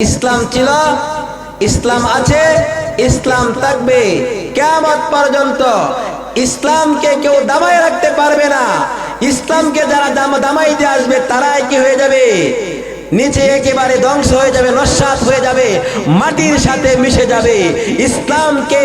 ইসলাম ছিল, ইসলাম আছে, ইসলাম থাকবে। কেমত পর্যন্ত ইসলামকে কেউ দামায় রাখতে পারবে না। ইসলামকে যারা দাম দামাই দিয়ে আসবে, তারাই কি হয়ে যাবে? নিচে একেবারে ধ্বংস হয়ে যাবে, নস্বাত হয়ে যাবে, মাটির সাথে মিশে যাবে। ইসলামকে,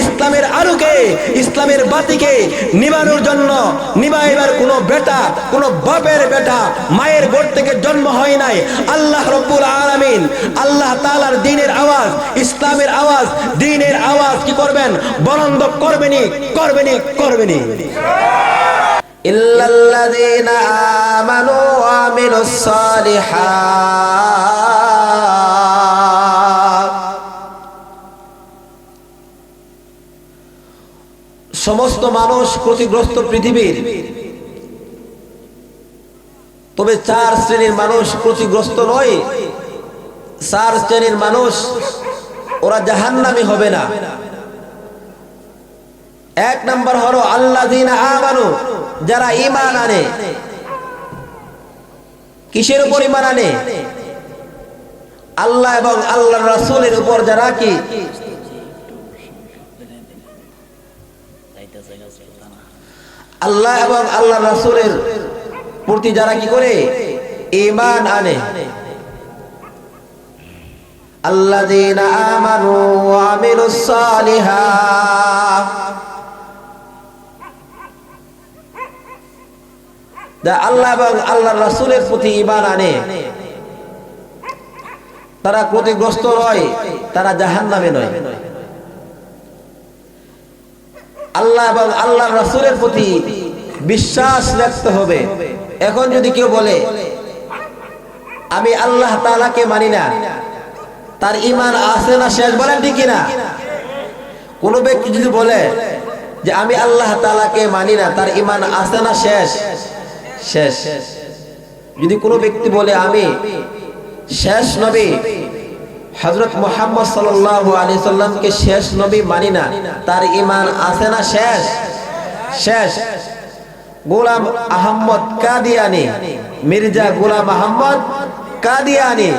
ইসলামের আলোকে ইসলামের বাতিকে নিবানোর জন্য নিবাইবার কোনো বেটা, কোনো বাপের বেটা মায়ের গোট থেকে জন্ম হয় নাই। আল্লাহ রব্বুল আলামিন, আল্লাহ তাআলার দিনের আওয়াজ, ইসলামের আওয়াজ, দিনের আওয়াজ কি করবেন? বলন্দ করবেনি করবেনি করবেনি। সমস্ত মানুষ ক্ষতিগ্রস্ত পৃথিবীর। তবে চার শ্রেণির মানুষ ক্ষতিগ্রস্ত নয়। চার শ্রেণির মানুষ, ওরা জাহান্নামি হবে না। এক নম্বর হলো আল্লাহ আমানু, যারা ইমান আনে। কিসের উপর ইমান আনে? আল্লাহ এবং আল্লাহ রাসূলের উপর যারা কি? আল্লাহ এবং আল্লাহ রাসূলের প্রতি যারা কি করে? ইমান আনে। আল্লাযীনা আমানু ওয়া আমিলুস আল্লাহ এবং আল্লাহ রাসূলের প্রতি ঈমান আনে। তারা ক্ষতিগ্রস্ত নয় তারা জাহান্নামে নয়। আল্লাহ এবং আল্লাহ রাসূলের প্রতি বিশ্বাস রাখতে হবে। এখন যদি কেউ বলে, আমি আল্লাহ তাআলাকে মানি না, তার ইমান আছে না শেষ, বলেন ঠিক না কোন ব্যক্তি যদি বলে যে, আমি আল্লাহ তাআলাকে মানি না, তার ইমান আছে না শেষ শেষ। যদি কোনো ব্যক্তি বলে, আমি শেষ নবী হজরত মোহাম্মদ সাল্লাল্লাহু আলাইহি সাল্লামকে শেষ নবী মানি না, তার ইমান আছে না শেষ? শেষ। গোলাম আহম্মদ কাদিয়ানি, মির্জা গোলাম আহম্মদ কাদিয়ানি,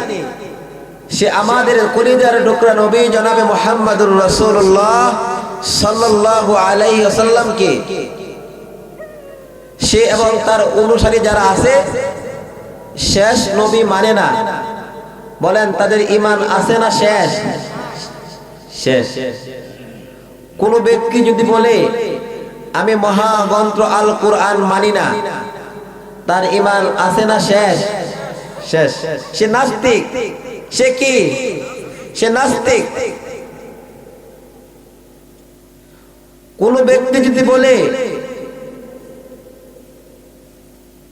সে আমাদের কলিজার টুকরা নবী জনাবে মোহাম্মদুর রসুল্লাহ সাল্লাল্লাহু আলাইহি ওয়াসাল্লামকে সে এবং তার অনুসারী যারা আছে, শেষ নবী মানে না। বলেন, তাদের ইমান আছে না শেষ? শেষ। কোন ব্যক্তি যদি বলে, আমি মহাগ্রন্থ আল কোরআন মানি না তার ইমান আছে না শেষ? শেষ। সে নাস্তিক। সে কি? সে নাস্তিক। কোন ব্যক্তি যদি বলে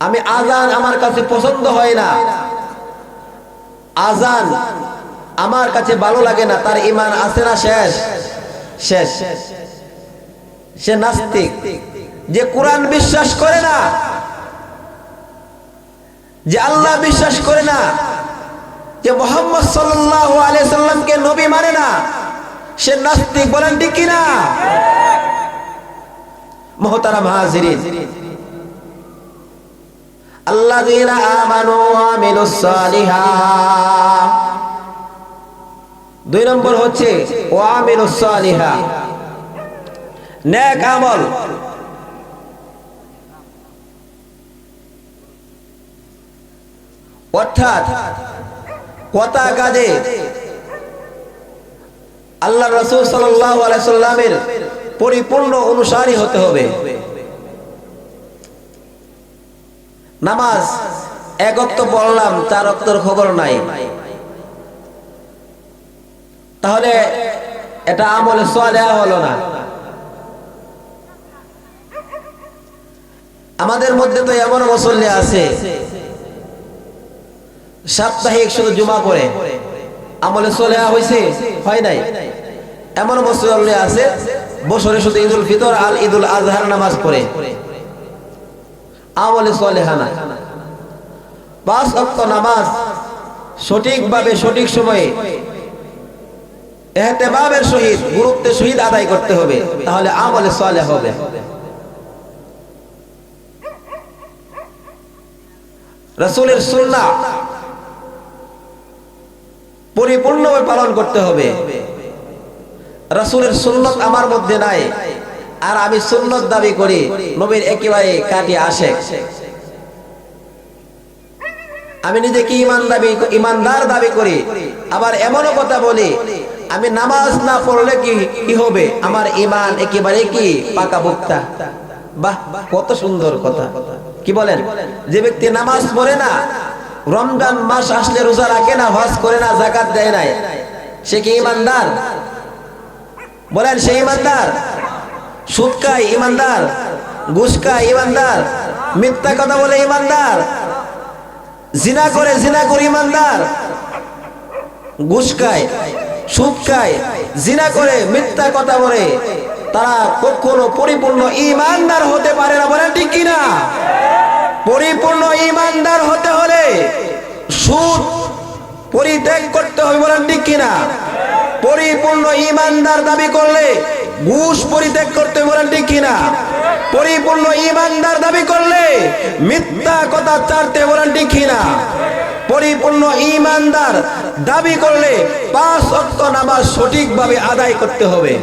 আমি আজান আমার কাছে পছন্দ হয় না। আজান আমার কাছে ভালো লাগে না, তার ইমান আছে না শেষ? শেষ। সে নাস্তিক, যে কোরআন বিশ্বাস করে না, যে আল্লাহ বিশ্বাস করে না, যে মোহাম্মদ সাল্লামকে নবী মানে না, সে নাস্তিক বলেন ঠিক কিনা? মহতারা হাজিরিন। দুই নম্বর হচ্ছে আমল। অর্থাৎ কথা কাজে আল্লাহ রসুল সাল্লামের পরিপূর্ণ অনুসারী হতে হবে। নামাজ, এক অক্ত পড়লাম চার অক্তর খবর নাই। তাহলে এটা আমলে সোয়ালেয়া হলো না। আমাদের মধ্যে তো এমন মুসল্লি আছে, সাপ্তাহিক শুধু জুমা করে, আমলে সোলেহা হয়েছে হয় নাই? এমন মুসল্লি আছে, বছরে শুধু ঈদুল ফিতর আর ঈদুল আজহার নামাজ পড়ে। আমলে সোলেহা না পাঁচ অক্ত নামাজ সঠিকভাবে, সঠিক সময়ে এহতেমামের সহিত, গুরুত্বের সহিত আদায় করতে হবে, তাহলে আমলে সোয়ালে হবে। রসুলের সুন্না পরিপূর্ণভাবে পালন করতে হবে। রাসূলের সুন্নত আমার মধ্যে নাই। আর আমি সুন্নত দাবি করি, নবীর একেবারে কাটি আসে। আমি নিজেকে ইমান দাবি ইমানদার দাবি করি, আবার এমনও কথা বলি, আমি নামাজ না পড়লে কি কি হবে? আমার ইমান একেবারে কি, পাকা বুক্তা বাহ, কত সুন্দর কথা। কি বলেন? যে ব্যক্তি নামাজ পড়ে না, রমজান মাস আসলে রোজা রাখে না, হজ করে না জাকাত দেয় নাই, সে কি ইমানদার? বলেন, সে ইমানদার? সুদ খায় ইমানদার ঘুষ ইমানদার, মিথ্যা কথা বলে ইমানদার, জিনা করে জিনা করে ইমানদার সুদ খায় জিনা করে মিথ্যা কথা বলে, তারা কখনো পরিপূর্ণ ইমানদার হতে পারে না, বলেন ঠিক কিনা? পরিপূর্ণ ইমানদার হতে হলে সুদ পরিত্যাগ করতে হবে, বলেন ঠিক কিনা? পরিপূর্ণ ইমানদার দাবি করলে ঘুষ পরিত্যাগ করতে বলেন কিনা? পরিপূর্ণ ইমানদার দাবি করলে মিথ্যা কথা চারতে বলেন কিনা? পরিপূর্ণ ইমানদার দাবি করলে পাঁচ অক্ট নামাজ সঠিকভাবে আদায় করতে হবে।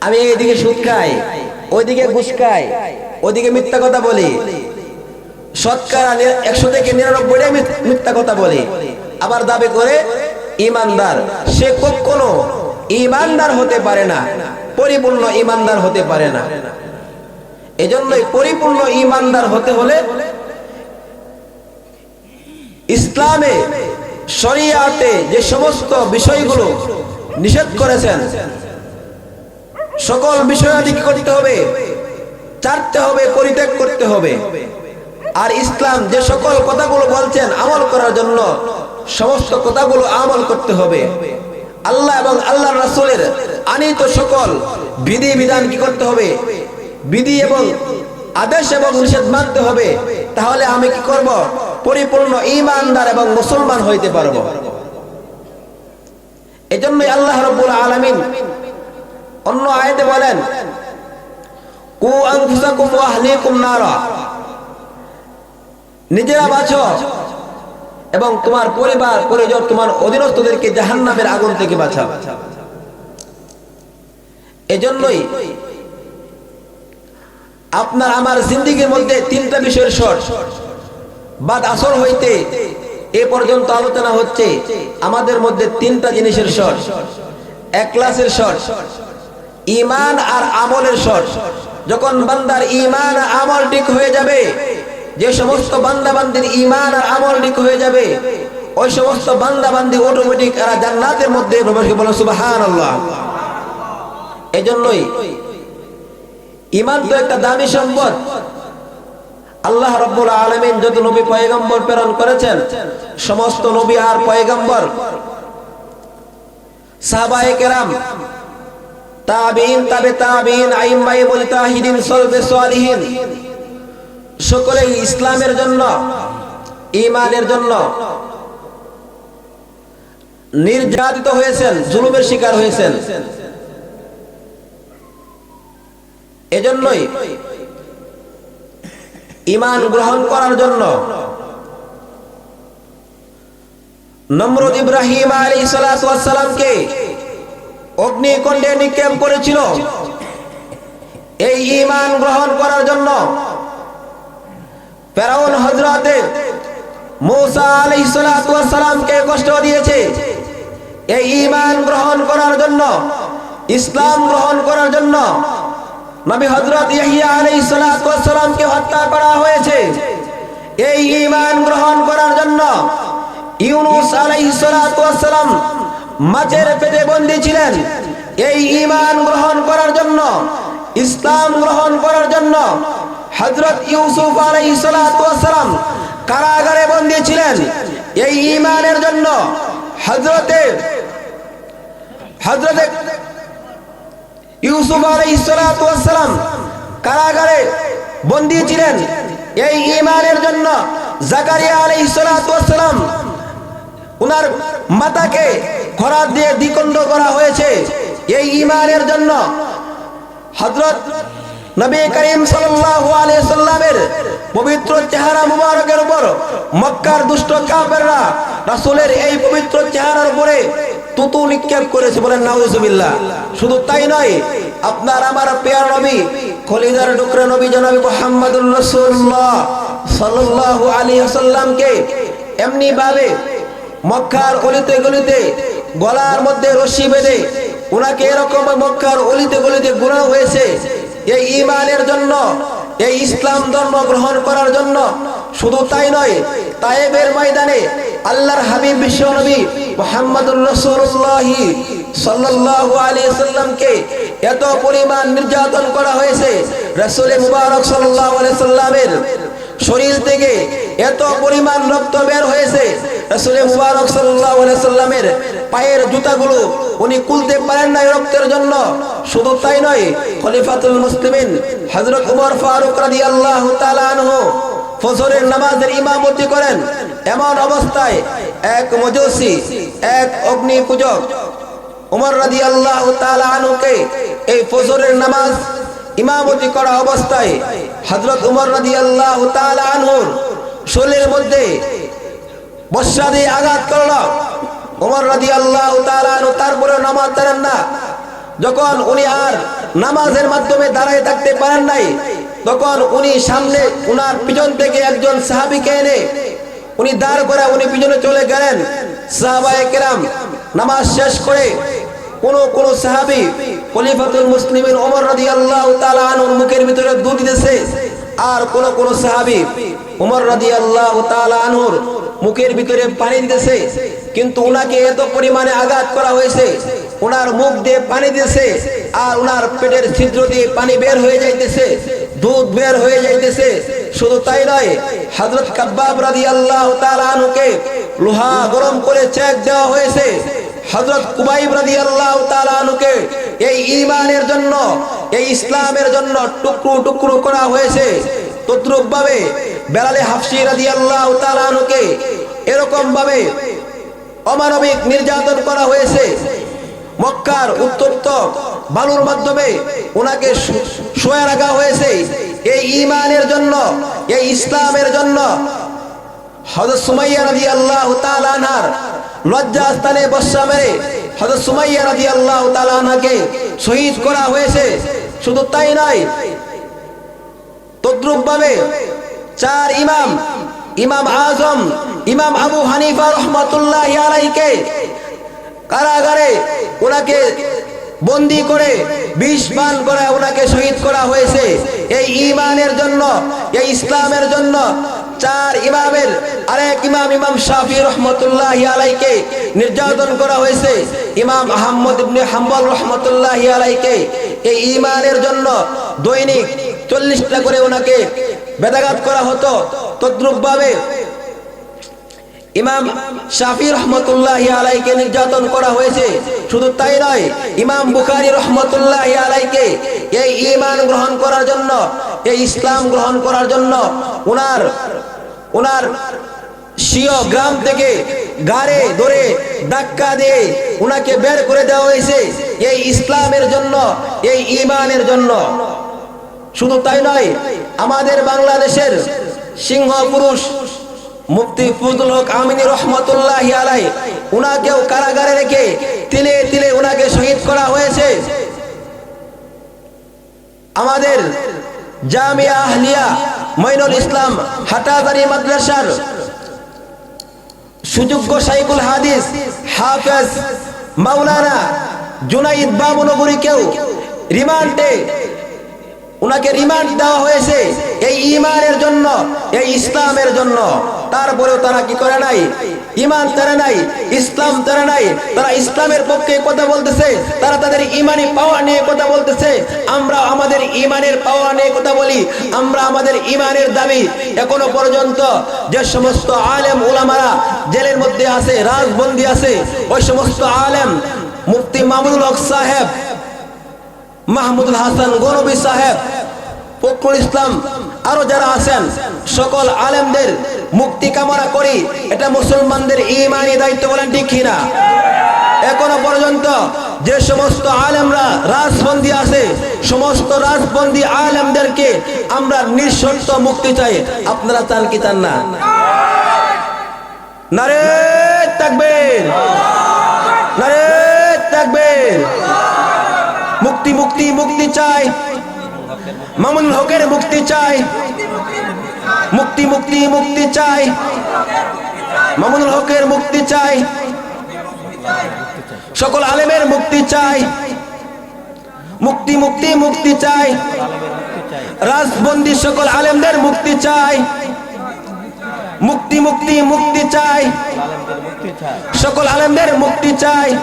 আমি এইদিকে সুদ খাই, ওইদিকে ঘুষ খাই, ওইদিকে মিথ্যা কথা বলি। শতকরা একশো থেকে নিরানব্বইটাই মিথ- মিথ্যা কথা বলি। আবার দাবি করে ইমানদার সে কখনো ইমানদার হতে পারে না, পরিপূর্ণ ইমানদার হতে পারে না। এজন্যই পরিপূর্ণ ইমানদার হতে হলে ইসলামে, শরিয়াতে যে সমস্ত বিষয়গুলো নিষেধ করেছেন, সকল বিষয়াদি কি করতে হবে? চারতে হবে, পরিত্যাগ করতে হবে। আর ইসলাম যে সকল কথাগুলো বলছেন আমল করার জন্য সমস্ত কথাগুলো আমল করতে হবে। আল্লাহ এবং আল্লাহ রাসূলের আনিত সকল বিধি বিধান কি করতে হবে? বিধি এবং আদেশ এবং নিষেধ মানতে হবে। তাহলে আমি কি করব? পরিপূর্ণ ইমানদার এবং মুসলমান হইতে পারব। এজন্যই আল্লাহ রাব্বুল আলামিন অন্য আয়াতে বলেন, কু আনফুসাকুম ওয়া আহলিকুম নারা। নিজেরা বাঁচো। এবং তোমার পরিবার, পরিজন, তোমার অধীনস্থদেরকে জাহান্নামের আগুন থেকে বাঁচাও। এজন্যই আপনার আমার জিন্দিগির মধ্যে তিনটা বিষয়ের শর্ট বাদ আসর হইতে এ পর্যন্ত আলোচনা হচ্ছে আমাদের মধ্যে তিনটা জিনিসের শর্ট এক ক্লাসের শর্ট ইমান আর আমলের শর্ট যখন বান্দার ইমান আমল ঠিক হয়ে যাবে যে সমস্ত বান্দা বান্দির ইমান আর আমল ঠিক হয়ে যাবে, ওই সমস্ত বান্দা বান্দি অটোমেটিক এরা জান্নাতের মধ্যে প্রবেশ বলো সুবহানাল্লাহ। এজন্যই ইমান তো একটা দামি সম্পদ। আল্লাহ রব্বুল আলমিন যত নবী পয়গম্বর প্রেরণ করেছেন, সমস্ত নবী আর পয়গম্বর, সাহাবায়ে তাবিন, তাবে তাবিন আইম্মাই মুজতাহিদিন সলবে সালিহিন সকলেই ইসলামের জন্য ইমানের জন্য নির্যাতিত হয়েছেন, জুলুমের শিকার হয়েছেন। এজন্যই ইমান গ্রহণ করার জন্য নমরুদ ইব্রাহিম আলী সালামকে অগ্নিকুণ্ডে নিক্ষেপ করেছিল। এই ইমান গ্রহণ করার জন্য ফেরাউন হজরতে মৌসা আলী সালামকে কষ্ট দিয়েছে। এই ইমান গ্রহণ করার জন্য, ইসলাম গ্রহণ করার জন্য নবী হজরত ইয়াহিয়া আলাইহিস সালামকে হত্যা করা হয়েছে। এই ঈমান গ্রহণ করার জন্য ইউনুস আলাইহিস সালাম মাছের পেটে বন্দী ছিলেন। এই ঈমান গ্রহণ করার জন্য, ইসলাম গ্রহণ করার জন্য হযরত ইউসুফ আলাইহিস সালাম কারাগারে বন্দী ছিলেন। এই ঈমানের জন্য হযরতে হযরতে ইউসুফ আলাইসালাম কারাগারে বন্দী ছিলেন। এই ইমানের জন্য জাকারিয়া আলাইসালাম উনার মাতাকে খরাত দিয়ে দ্বিখণ্ড করা হয়েছে। এই ইমানের জন্য হজরত নবী করিম সাল্লামের পবিত্র চেহারা মুবারকের উপর মক্কার দুষ্ট কাফেররা রাসূলের এই পবিত্র চেহারার উপরে তুতু নিক্ষেপ করেছে বলেন, নাউজুবিল্লাহ। শুধু তাই নয়, আপনার আমার পেয়ার নবী, খলিদার ডুকরে নবী জনাবি মুহাম্মদুর রাসূলুল্লাহ সাল্লাল্লাহু আলাইহি ওয়াসাল্লামকে এমনি ভাবে মক্কার অলিতে গলিতে গলার মধ্যে রশি বেঁধে ওনাকে এরকম মক্কার অলিতে গলিতে ঘুরানো হয়েছে। এই ইমানের জন্য, এই ইসলাম ধর্ম গ্রহণ করার জন্য শুধু তাই নয়, তায়েবের ময়দানে আল্লাহর হাবিব বিশ্ব নবী মোহাম্মদুর রসুল্লাহ সাল্লাল্লাহু আলাইহি সাল্লামকে এত পরিমাণ নির্যাতন করা হয়েছে। রাসূল মুবারক সাল্লাল্লাহু আলাইহি সাল্লামের শরীর থেকে এত পরিমাণ রক্ত বের হয়েছে। রাসূলের মুবারক সাল্লামের পায়ের জুতাগুলো উনি খুলতে পারেন না রক্তের জন্য। শুধু তাই নয়, খলিফাতুল মুসলিমিন হযরত ওমর ফারুক তাআলা আনহু ফজরের নামাজের ইমামতি করেন। এমন অবস্থায় এক মজুসি এক অগ্নি পূজক উমর রাদিয়াল্লাহু তাআলা আনহুকে এই ফজরের নামাজ ইমামতি করা অবস্থায় হযরত উমর নদী তাআলা আনহুর শরীরের মধ্যে বর্ষা দিয়ে আঘাত করল। উমর নদী তাআলা আনহু তারপরে নামাজ ধরেন না। যখন উনি আর নামাজের মাধ্যমে দাঁড়ায় থাকতে পারেন নাই, তখন উনি সামনে উনার পিছন থেকে একজন সাহাবীকে এনে উনি দাঁড় করে উনি পিছনে চলে গেলেন। সাহাবায়ে কেরাম, নামাজ শেষ করে কোন কোন সাহাবী খলিফাতুল মুসলিমিন ওমর রাদিয়াল্লাহু তাআলা আনহুর মুখের ভিতরে দুধ দিতেছে। আর কোন কোন সাহাবী ওমর রাদিয়াল্লাহু তাআলা আনহুর মুখের ভিতরে পানি দিতেছে। কিন্তু উনাকে এত পরিমাণে আঘাত করা হয়েছে। উনার মুখ দিয়ে পানি দিতেছে আর উনার পেটের ছিদ্র দিয়ে পানি বের হয়ে যাইতেছে। দুধ বের হয়ে যাইতেছে। শুধু তাই নয়, হযরত কাব্বাব রাদিয়াল্লাহু তাআলা আনহুকে লোহা গরম করে চেক দেওয়া হয়েছে। হযরত কুবাইব রাদিয়াল্লাহু তাআলা আনহুকে এই ঈমানের জন্য, এই ইসলামের জন্য টুকরো টুকরো করা হয়েছে। তদ্রুপ ভাবে বেলালে হাফসি রাদিয়াল্লাহু তাআলা আনহুকে এরকম ভাবে অমানবিক নির্যাতন করা হয়েছে। মক্কার উত্তপ্ত বালুর মাধ্যমে ওনাকে শুয়ে রাখা হয়েছে। এই ঈমানের জন্য, এই ইসলামের জন্য হযরত সুমাইয়া রাদিয়াল্লাহু আল্লাহ আনহার লজ্জা স্থানে বর্ষা মেরে হযরত সুমাইয়া রাদিয়াল্লাহু তাআলা আনহাকে শহীদ করা হয়েছে। শুধু তাই নয় তদ্রুপ ভাবে চার ইমাম ইমাম আজম, ইমাম আবু হানিফা রহমাতুল্লাহ আলাইকে কারাগারে ওনাকে বন্দি করে বিষ পান করে ওনাকে শহীদ করা হয়েছে। এই ইমানের জন্য, এই ইসলামের জন্য চার ইমামের আরেক ইমাম ইমাম শাফি রহমতুল্লাহ আলাইকে নির্যাতন করা হয়েছে। ইমাম আহমদ ইবনে হাম্বল রহমতুল্লাহ আলাইকে এই ইমানের জন্য দৈনিক চল্লিশটা করে ওনাকে বেদাঘাত করা হতো। তদ্রুপভাবে ইমাম শাফি রহমতুল্লাহ আলাইকে নির্যাতন করা হয়েছে। শুধু তাই নয়, ইমাম বুখারি রহমতুল্লাহ আলাইকে এই ইমান গ্রহণ করার জন্য, এই ইসলাম গ্রহণ করার জন্য উনার উনার সিও গ্রাম থেকে গাড়ে ধরে ধাক্কা দিয়ে উনাকে বের করে দেওয়া হয়েছে এই ইসলামের জন্য, এই ইমানের জন্য। শুধু তাই নয়, আমাদের বাংলাদেশের সিংহ পুরুষ মুফতি ফজল হক আমিনী রহমতুল্লাহ আলাই উনাকেও কারাগারে রেখে তিলে তিলে উনাকে শহীদ করা হয়েছে। আমাদের জামিয়া আহলিয়া মইনুল ইসলাম হাটাদারি মাদ্রাসার সুযোগ্য সাইকুল হাদিস হাফেজ মাওলানা জুনাইদ বাবুনগরীকেও রিমান্ডে ওনাকে রিমান্ড দেওয়া হয়েছে এই ইমানের জন্য, এই ইসলামের জন্য। তারপরেও তারা কি করে নাই? ইমান তারা নাই, ইসলাম তারা নাই। তারা ইসলামের পক্ষে কথা বলতেছে, তারা তাদের ইমানি পাওয়া নিয়ে কথা বলতেছে। আমরা আমাদের ইমানের পাওয়া নিয়ে কথা বলি, আমরা আমাদের ইমানের দাবি। এখনও পর্যন্ত যে সমস্ত আলেম উলামারা জেলের মধ্যে আছে, রাজবন্দি আছে, ওই সমস্ত আলেম, মুফতি মামুনুল হক সাহেব, মাহমুদুল হাসান গরবি সাহেব, ফখরুল ইসলাম, আরও যারা আছেন, সকল আলেমদের মুক্তি কামনা করি। এটা মুসলমানদের ইমানি দায়িত্ব বলেন ঠিক কিনা? এখনও পর্যন্ত যে সমস্ত আলেমরা রাজবন্দি আছে, সমস্ত রাজবন্দি আলেমদেরকে আমরা নিঃশর্ত মুক্তি চাই। আপনারা চান কি চান না? মুক্তি মুক্তি মুক্তি চাই। মামুন হকের মুক্তি চাই। মুক্তি মুক্তি মুক্তি চাই। মামুনুল হকের মুক্তি চাই। সকল আলেমের মুক্তি চাই। মুক্তি মুক্তি মুক্তি চাই। রাজবন্দি সকল আলেমদের মুক্তি চাই। মুক্তি মুক্তি মুক্তি চাই। সকল আলেমদের মুক্তি চাই।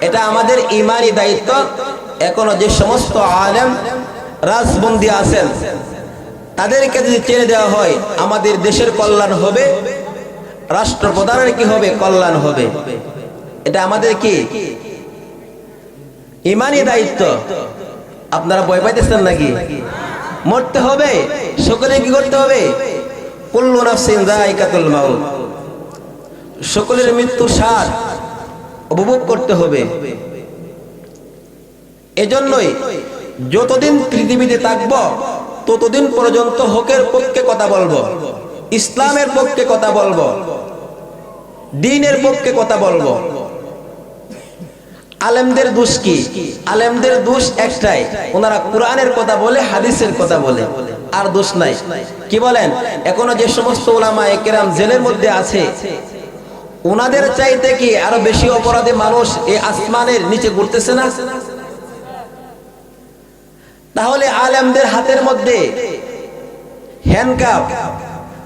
এটা আমাদের ইমানি দায়িত্ব। এখনও যে সমস্ত আলেম রাজবন্দি আছেন তাদেরকে যদি ছেড়ে দেওয়া হয়, আমাদের দেশের কল্যাণ হবে, রাষ্ট্রপ্রধানের কি হবে? কল্যাণ হবে। এটা আমাদের কি? ইমানি দায়িত্ব। আপনারা ভয় পাইতেছেন নাকি? মরতে হবে। সকলে কি করতে হবে? সকলের মৃত্যু স্বাদ উপভোগ করতে হবে। এজন্যই যতদিন পৃথিবীতে থাকব ততদিন পর্যন্ত হকের পক্ষে কথা বলব, ইসলামের পক্ষে কথা বলব, দিনের পক্ষে কথা বলব। আলেমদের দোষ কি? আলেমদের দোষ একটাই, ওনারা কোরআনের কথা বলে, হাদিসের কথা বলে, আর দোষ নাই। কি বলেন? এখনও যে সমস্ত ওলামা একেরাম জেলের মধ্যে আছে, ওনাদের চাইতে কি আরও বেশি অপরাধী মানুষ এই আসমানের নিচে ঘুরতেছে না? তাহলে আলেমদের হাতের মধ্যে হ্যান্ডকাপ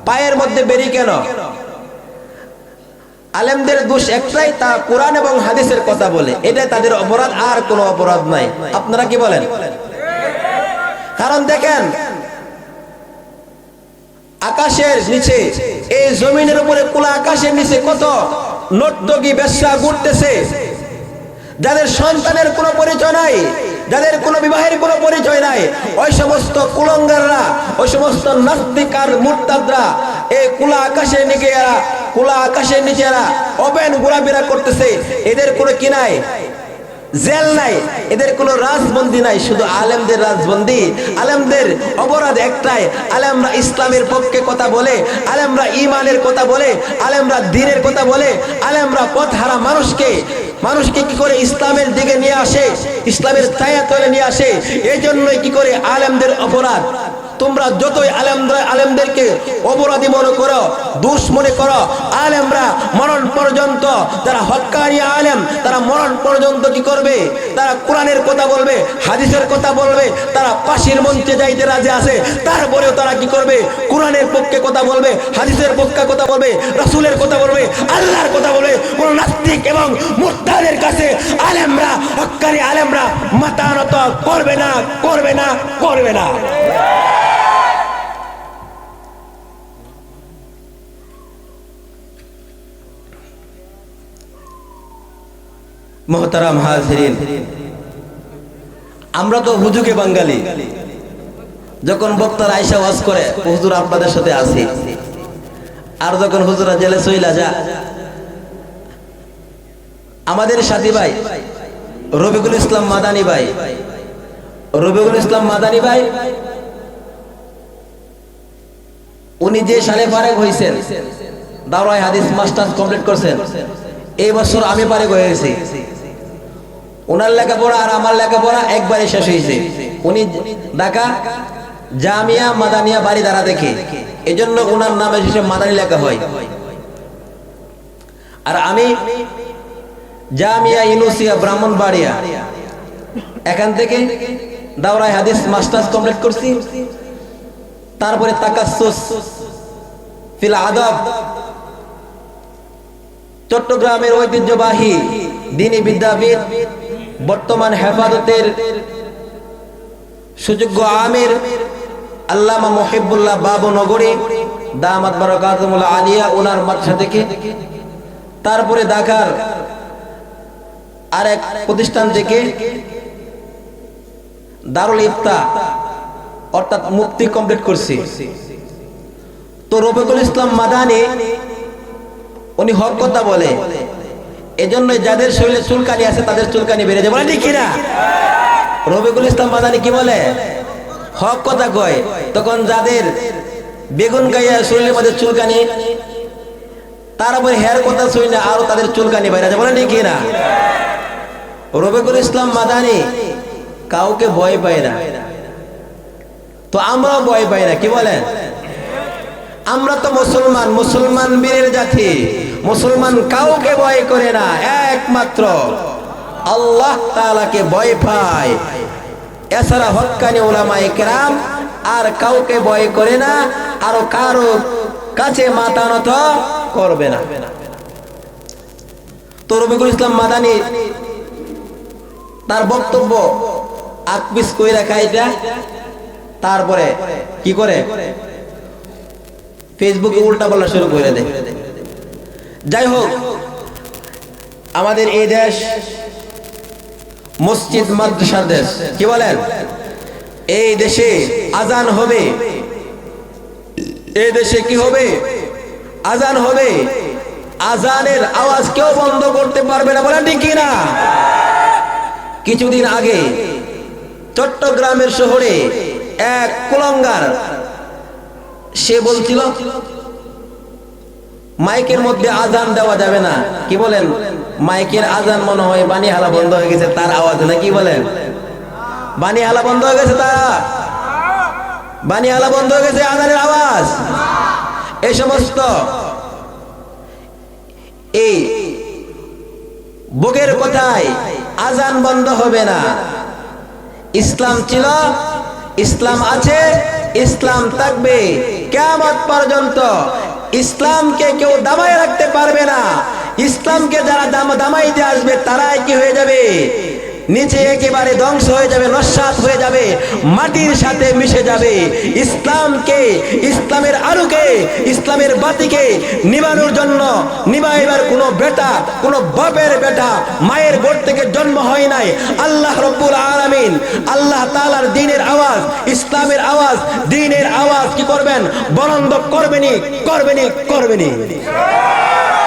পায়ের মধ্যে বেরি কেন? আলেমদের দোষ একটাই, তা কোরআন এবং হাদিসের কথা বলে। এটাই তাদের অপরাধ, আর কোনো অপরাধ নাই। আপনারা কি বলেন? কারণ দেখেন, আকাশের নিচে, এই জমিনের উপরে খোলা আকাশের নিচে কত নর্তকী ব্যবসা ঘুরতেছে। যাদের সন্তানের কোনো পরিচয় নাই যাদের কোনো বিবাহের কোনো পরিচয় নাই, ওই সমস্ত কুলঙ্গাররা, ওই সমস্ত নাস্তিক আর মুরতাদরা এই কুলা আকাশের নিচে এরা, কুলা আকাশের নিচে এরা ওপেন ঘোরাফেরা করতেছে, এদের কোনো কি নাই? জেল নাই, এদের কোনো রাজবন্দি নাই, শুধু আলেমদের রাজবন্দি। আলেমদের অপরাধ একটাই, আলেমরা ইসলামের পক্ষে কথা বলে, আলেমরা ইমানের কথা বলে, আলেমরা দিনের কথা বলে, আলেমরা পথ হারা মানুষকে মানুষকে কি করে ইসলামের দিকে নিয়ে আসে? ইসলামের ছায়া তলে নিয়ে আসে? এই জন্যই কি করে আলেমদের অপরাধ? তোমরা যতই আলেমরা আলেমদেরকে অপরাধী মনে করো, দুষ মনে করো, আলেমরা মরণ পর্যন্ত তারা হকানি আলেম, তারা মরণ পর্যন্ত কি করবে? তারা কোরআনের কথা বলবে, হাদিসের কথা বলবে, তারা পাশের মঞ্চে যাইতে রাজি আছে, তারপরেও তারা কি করবে? কোরআনের পক্ষে কথা বলবে, হাদিসের পক্ষে কথা বলবে, রাসূলের কথা বলবে, আল্লাহর কথা বলবে, কোন নাস্তিক এবং মুরতাদের কাছে আলেমরা হক্কানি আলেমরা মাতানত করবে না করবে না করবে না। মোহতারাম হাজরিন। আমরা তো হুজুকে বাঙালি। যখন বক্তার আয়সা ওয়াজ করে, হুজুর আপনাদের সাথে আসি আর যখন হুজুরা জেলে চইলা যা আমাদের সাথী ভাই রবিকুল ইসলাম মাদানি ভাই রবিকুল ইসলাম মাদানি ভাই, উনি যে সালে ফারেক হয়েছেন দাওরাই হাদিস মাস্টার্স কমপ্লিট করছেন, এই বছর আমি পারে হয়েছি ওনার লেখাপড়া আর আমার লেখাপড়া একবারে শেষ হয়েছে। উনি ঢাকা, জামিয়া, মাদানিয়া বাড়ি দ্বারা দেখে। এই জন্য ওনার নামে শেষে মাদানি লেখা হয়। আর আমি জামিয়া ইনুসিয়া ব্রাহ্মণবাড়িয়া এখান থেকে দাওরাই হাদিস মাস্টার্স কমপ্লিট করছি। তারপরে তাকাসুস ফিল আদব। চট্টগ্রামের ঐতিহ্যবাহী দিনী বিদ্যাপীঠ বর্তমান হেফাজতের সুযোগ্য আমির আল্লামা মহিবুল্লাহ বাবু নগরী, দামাত বারাকাতুল আলিয়া ওনার মাদ্রাসা থেকে। তারপরে ঢাকার আরেক প্রতিষ্ঠান থেকে দারুল ইফতা, অর্থাৎ মুক্তি কমপ্লিট করছি। তো রফিকুল ইসলাম মাদানি, উনি হক কথা বলে। এজন্য যাদের শরীরে চুলকানি আছে, তাদের চুলকানি বেড়ে যায় বলে ঠিক না। রবিকুল ইসলাম মাদানি কি বলে? হক কথা কয়। তখন যাদের বেগুন গাইয়া শরীরের মধ্যে চুলকানি হেয়ার কথা না, আরও তাদের চুলকানি বাইরে না। রবিকুল ইসলাম মাদানি কাউকে ভয় পায় না। তো আমরাও ভয় পাই না, কি বলেন? আমরা তো মুসলমান মুসলমান বীরের জাতি। মুসলমান কাউকে ভয় করে না, একমাত্র আল্লাহ তাআলাকে ভয় পায়। এছাড়া হক্কানি ওলামা একরাম আর কাউকে ভয় করে না, আর কারও কাছে মাথা নত করবে না। তো রবিকুল ইসলাম মাদানি তার বক্তব্য আকবিস কইরা খাইটা, তারপরে কি করে? ফেসবুকে উল্টা বলা শুরু করে দেয়। যাই হোক আমাদের এই দেশ মসজিদ মাদ্রাসার দেশ। কি বলেন? এই দেশে আজান হবে। এই দেশে কি হবে? আজান হবে। আজানের আওয়াজ কেউ বন্ধ করতে পারবে না, বলেন ঠিক না কিছুদিন আগে চট্টগ্রামের শহরে এক কুলঙ্গার, সে বলছিল মাইকের মধ্যে আজান দেওয়া যাবে না। কি বলেন? মাইকের আজান মনে হয় বাণী হালা বন্ধ হয়ে গেছে, তার আওয়াজ না কি বলেন? বাণী হালা বন্ধ হয়ে গেছে তারা? বাণী হালা বন্ধ হয়ে গেছে আজানের আওয়াজ? এই সমস্ত এই বুকের কথায় আজান বন্ধ হবে না। ইসলাম ছিল, ইসলাম আছে, ইসলাম থাকবে। কেমন পর্যন্ত ইসলামকে কেউ দামায় রাখতে পারবে না। ইসলামকে যারা দাম দামাইতে আসবে, তারাই কি হয়ে যাবে? নিচে একেবারে ধ্বংস হয়ে যাবে, নস্বাত হয়ে যাবে, মাটির সাথে মিশে যাবে। ইসলামকে, ইসলামের আলোকে, ইসলামের বাতিকে নিবানোর জন্য নিবাইবার কোনো বেটা, কোনো বাপের বেটা মায়ের গোট থেকে জন্ম হয় নাই। আল্লাহ রব্বুল আলামিন, আল্লাহ তালার দিনের আওয়াজ, ইসলামের আওয়াজ, দিনের আওয়াজ কি করবেন? বরন্দ করবেনি করবেনি করবেনি